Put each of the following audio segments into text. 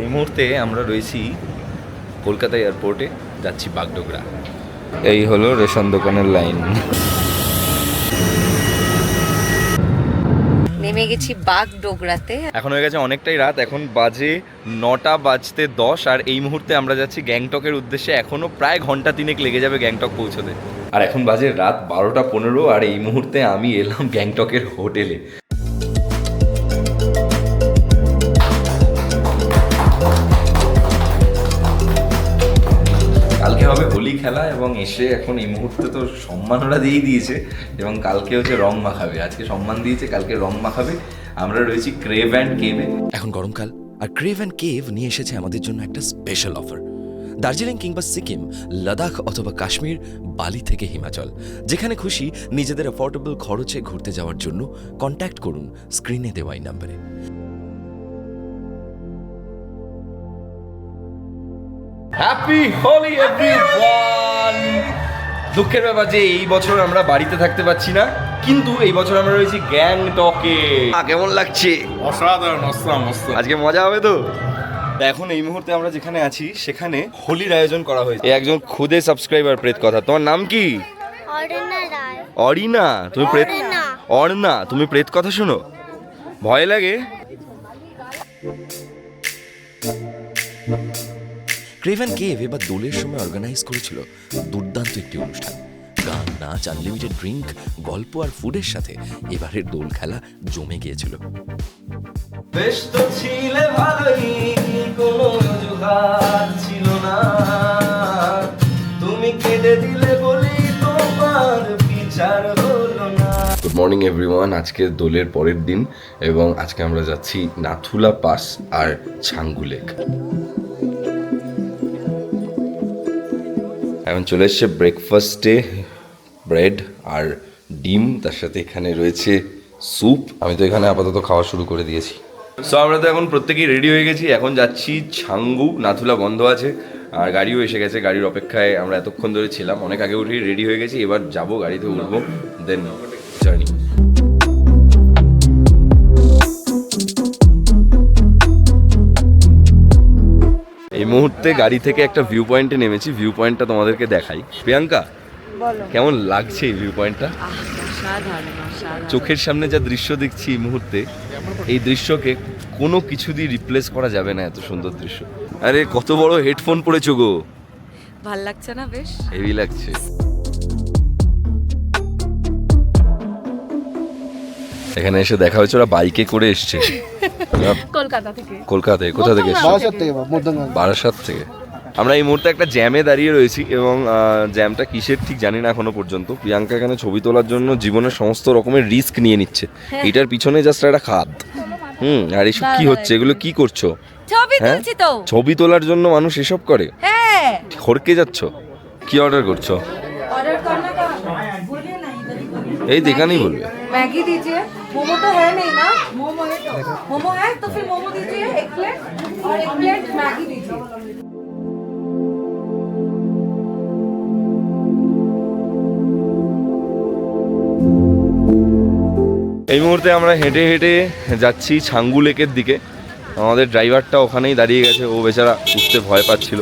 এই মুহূর্তে আমরা রয়েছি কলকাতা এয়ারপোর্টে যাচ্ছি বাগডোগরা। এই হলো রেশন দোকানের লাইন। নেমে গেছি বাঘ ডোগরাতে এখন হয়ে গেছে অনেকটাই রাত এখন বাজে নটা বাজতে দশ আর এই মুহূর্তে আমরা যাচ্ছি গ্যাংটকের উদ্দেশ্যে এখনও প্রায় ঘণ্টা তিনেক লেগে যাবে গ্যাংটক পৌঁছতে। আর এখন বাজে রাত বারোটা পনেরো আর এই মুহূর্তে আমি এলাম গ্যাংটকের হোটেলে। কালকে হবে হোলি খেলা এবং এসে এখন এই মুহূর্তে তো সম্মান ওরা দিয়েই দিয়েছে এবং কালকে হচ্ছে রং মাখাবে। আজকে সম্মান দিয়েছে, কালকে রং মাখাবে। আমরা রয়েছি ক্রেভ অ্যান্ড কেভে এখন গরমকাল, আর ক্রেভ অ্যান্ড কেভ নিয়ে এসেছে আমাদের জন্য একটা স্পেশাল অফার দার্জিলিং কিংবা সিকিম, লাদাখ অথবা কাশ্মীর, বালি থেকে হিমাচল। যেখানে খুশি নিজেদের অ্যাফোর্ডেবল খরচে ঘুরতে যাওয়ার জন্য কন্ট্যাক্ট করুন স্ক্রিনে দেওয়া এই নাম্বারে হ্যাপি হোলি এভরিওয়ান দুঃখের ব্যাপার যে এই বছর আমরা বাড়িতে থাকতে পারছি না কিন্তু এই বছর আমরা রয়েছি গ্যাং গ্যাংটকে কেমন লাগছে? অসাধারণ অসাম অসাম। আজকে মজা হবে তো? তা এখন এই মুহূর্তে আমরা যেখানে আছি সেখানে হোলির আয়োজন করা হয়েছে। এই একজন খুদে সাবস্ক্রাইবার প্রেত কথা। তোমার নাম কি? অরিনা তুমি প্রেত অর্ণা। অর্ণা তুমি প্রেত কথা শোনো? ভয় লাগে? ক্রেভ অ্যান্ড কেভ এবার দোলের সময় অর্গানাইজ করেছিল দুর্দান্ত একটি অনুষ্ঠান। গান নাচ আনলিমিটেড ড্রিঙ্ক গল্প আর ফুডের সাথে এবারের দোল খেলা জমে গিয়েছিল। বেশ তো ছিলে ভালোই কোনো অজুহাত ছিল না। তুমি কেঁদে দিলে বলি তোমার বিচার হলো না। গুড মর্নিং এভরিওয়ান আজকে দোলের পরের দিন এবং আজকে আমরা যাচ্ছি নাথুলা পাস আর ছাঙ্গু লেক। এখন চলে এসছে ব্রেকফাস্টে ব্রেড আর ডিম, তার সাথে এখানে রয়েছে স্যুপ আমি তো এখানে আপাতত খাওয়া শুরু করে দিয়েছি। সো আমরা তো এখন প্রত্যেকেই রেডি হয়ে গেছি। এখন যাচ্ছি ছাঙ্গু, নাথুলা বন্ধ আছে, আর গাড়িও এসে গেছে। গাড়ির অপেক্ষায় আমরা এতক্ষণ ধরে ছিলাম। অনেক আগে উঠেই রেডি হয়ে গেছি। এবার যাব, গাড়িতে উঠবো দেন মুহূর্তে গাড়ি থেকে একটা ভিউ পয়েন্টে নেমেছি ভিউ পয়েন্টটা তোমাদেরকে দেখাই। প্রিয়াঙ্কা কেমন লাগছে এই ভিউ পয়েন্টটা চোখের সামনে যা দৃশ্য দেখছি এই মুহূর্তে এই দৃশ্যকে কোনো কিছু দিয়ে রিপ্লেস করা যাবে না এত সুন্দর দৃশ্য। আরে কত বড় হেডফোন পড়েছো গো। ভালো লাগছে না বেশ? হেভি লাগছে। এখানে এসে দেখা হয়েছে ওরা বাইকে করে এসছে। কলকাতা থেকে। কলকাতা থেকে কোথা থেকে বারাসাত থেকে। আমরা এই মুহূর্তে একটা জ্যামে দাঁড়িয়ে রয়েছি এবং জ্যামটা কিসের ঠিক জানি না এখনও পর্যন্ত। প্রিয়াঙ্কা এখানে ছবি তোলার জন্য জীবনের সমস্ত রকমের রিস্ক নিয়ে নিচ্ছে। হ্যাঁ। এটার পিছনে জাস্ট একটা খাদ। হুম আর এসব কি হচ্ছে? এগুলো কি করছ? ছবি হ্যাঁ? ছবি তোলার জন্য মানুষ এসব করে? হ্যাঁ। খড়কে যাচ্ছ? কি অর্ডার করছ? এই দেখানেই বলবে। ম্যাগি দিজিয়ে मोमो तो है नहीं ना मोमो है तो मोमो है तो फिर मोमो दीजिए एक प्लेट और एक प्लेट मैगी दीजिए এই মুহূর্তে আমরা হেঁটে হেঁটে যাচ্ছি ছাঙ্গু লেকের দিকে আমাদের ড্রাইভারটা ওখানেই দাঁড়িয়ে গেছে ও বেচারা উঠতে ভয় পাচ্ছিল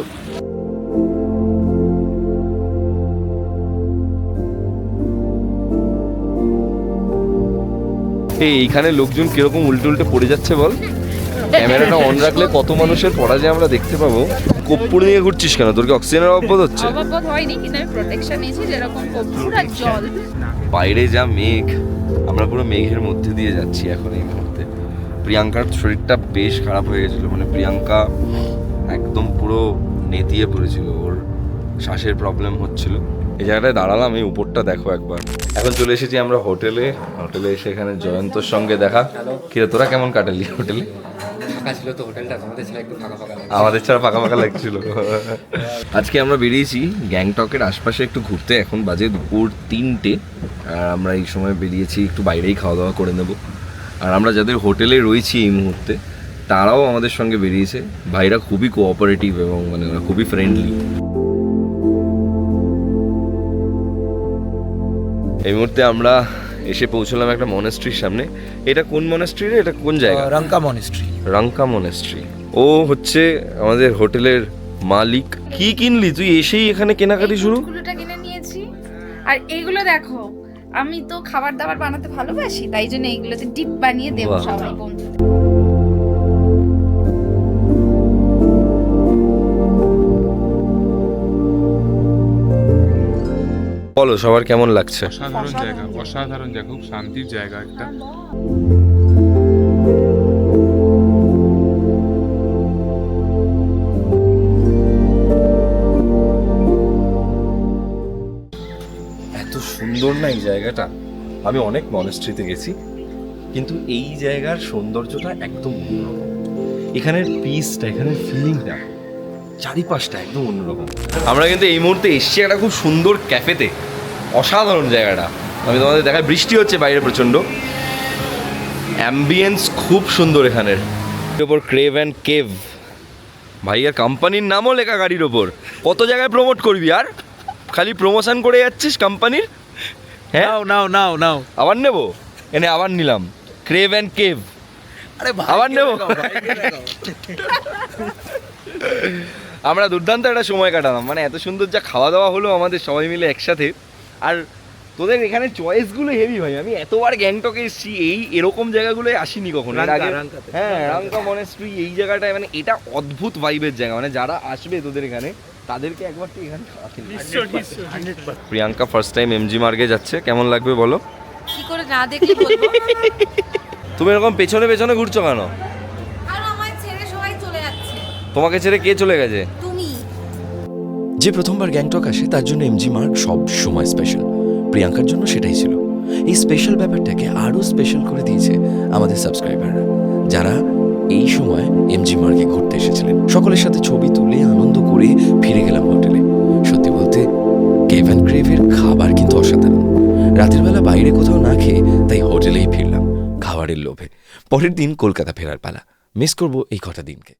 এই এইখানে লোকজন কীরকম উল্টে উল্টে পড়ে যাচ্ছে বল? ক্যামেরাটা অন রাখলে কত মানুষের পড়া যে আমরা দেখতে পাবো। কপ্পুর নিয়ে ঘুরছিস কেন? তোর কি অক্সিজেনের অভাব হচ্ছে? হয়নি কিন্তু আমি প্রোটেকশন নিয়েছি যেরকম কর্পূর আর জল। বাইরে যা মেঘ আমরা পুরো মেঘের মধ্যে দিয়ে যাচ্ছি এখন এই মুহূর্তে। প্রিয়াঙ্কার শরীরটা বেশ খারাপ হয়ে গেছিল মানে প্রিয়াঙ্কা একদম পুরো নেতিয়ে পড়েছিল ওর শ্বাসের প্রবলেম হচ্ছিল। এই জায়গাটায় দাঁড়ালাম এই উপরটা দেখো একবার। এখন চলে এসেছি আমরা হোটেলে। হোটেলে এসে এখানে জয়ন্তর সঙ্গে দেখা। কিরে তোরা কেমন কাটালি হোটেলে? ছিল তো হোটেলটা আমাদের ছিল একটু ফাঁকা ফাঁকা আমাদের ছাড়া ফাঁকা ফাঁকা লাগছিল। আজকে আমরা বেরিয়েছি গ্যাংটকের আশপাশে একটু ঘুরতে। এখন বাজে দুপুর তিনটে। আর আমরা এই সময় বেরিয়েছি একটু বাইরেই খাওয়া দাওয়া করে নেব। আর আমরা যাদের হোটেলে রয়েছি এই মুহূর্তে তারাও আমাদের সঙ্গে বেরিয়েছে। ভাইরা খুবই কোঅপারেটিভ এবং মানে খুবই ফ্রেন্ডলি এই মুহূর্তে আমরা এসে পৌঁছলাম একটা মনেস্ট্রির সামনে। এটা কোন মনেস্ট্রি রে? এটা কোন জায়গা? রাঙ্কা মনেস্ট্রি রাঙ্কা মনেস্ট্রি ও হচ্ছে আমাদের হোটেলের মালিক। কি কিনলি? তুই এসেই এখানে কেনাকাটি শুরু? গুলোটা কিনে নিয়েছি। আর এইগুলো দেখো আমি তো খাবার দাবার বানাতে ভালোবাসি তাই জন্য এইগুলোতে ডিপ বানিয়ে দেবো বাহ। সবাই বন্ধু বলো সবার কেমন লাগছে? অসাধারণ জায়গা অসাধারণ জায়গা খুব শান্তির জায়গা একটা। এত সুন্দর না এই জায়গাটা? আমি অনেক মনেস্ট্রিতে গেছি কিন্তু এই জায়গার সৌন্দর্যটা একদম অন্যরকম। এখানের পিসটা এখানের ফিলিংটা চারিপাশটা একদম অন্যরকম। আমরা কিন্তু এই মুহূর্তে এসছি একটা খুব সুন্দর ক্যাফেতে। অসাধারণ জায়গাটা। আমি তোমাদের দেখায় বৃষ্টি হচ্ছে বাইরে প্রচণ্ড। অ্যাম্বিয়েন্স খুব সুন্দর এখানের। ওপর ক্রেভ অ্যান্ড কেভ ভাইয়ার কোম্পানির নামও লেখা গাড়ির ওপর কত জায়গায় প্রমোট করবি আর? খালি প্রমোশন করে যাচ্ছিস কোম্পানির হ্যাঁ? নাও নাও নাও নাও। আবার নেব? এনে আবার নিলাম। ক্রেভ অ্যান্ড কেভ আরে আবার নেব? আমরা দুর্দান্ত একটা সময় কাটালাম। মানে এত সুন্দর যা খাওয়া দাওয়া হলো আমাদের সবাই মিলে একসাথে। আর তোদের এখানে চয়েসগুলো হেভি ভাই। আমি এতবার গ্যাংটকে এসেছি এই এরকম জায়গাগুলোয় আসিনি কখনো। আগে হ্যাঁ রাঙ্কা মনেস্ট্রি এই জায়গাটায় মানে এটা অদ্ভুত ভাইবের জায়গা। মানে যারা আসবে তোদের এখানে তাদেরকে একবার তো এখানে প্রিয়াঙ্কা ফার্স্ট টাইম এমজি মার্গে যাচ্ছে। কেমন লাগবে বলো? কি করে না বলব? তুমি এরকম পেছনে পেছনে ঘুরছো কেন আর আমার ছেড়ে সবাই চলে যাচ্ছে তোমাকে ছেড়ে কে চলে গেছে? তুমি। যে প্রথমবার গ্যাংটক আসে তার জন্য এমজি মার্গ সব সময় স্পেশাল প্রিয়াঙ্কার জন্য সেটাই ছিল। এই স্পেশাল ব্যাপারটাকে আরও স্পেশাল করে দিয়েছে আমাদের সাবস্ক্রাইবাররা যারা এই সময় এমজি মার্কে ঘুরতে এসেছিলেন। সকলের সাথে ছবি তুলে আনন্দ করে ফিরে গেলাম হোটেলে। সত্যি বলতে কেভ অ্যান্ড ক্রেভের খাবার কিন্তু অসাধারণ। রাতের বেলা বাইরে কোথাও না খেয়ে তাই হোটেলেই ফিরলাম খাবারের লোভে। পরের দিন কলকাতা ফেরার পালা। মিস করব এই কটা দিনকে।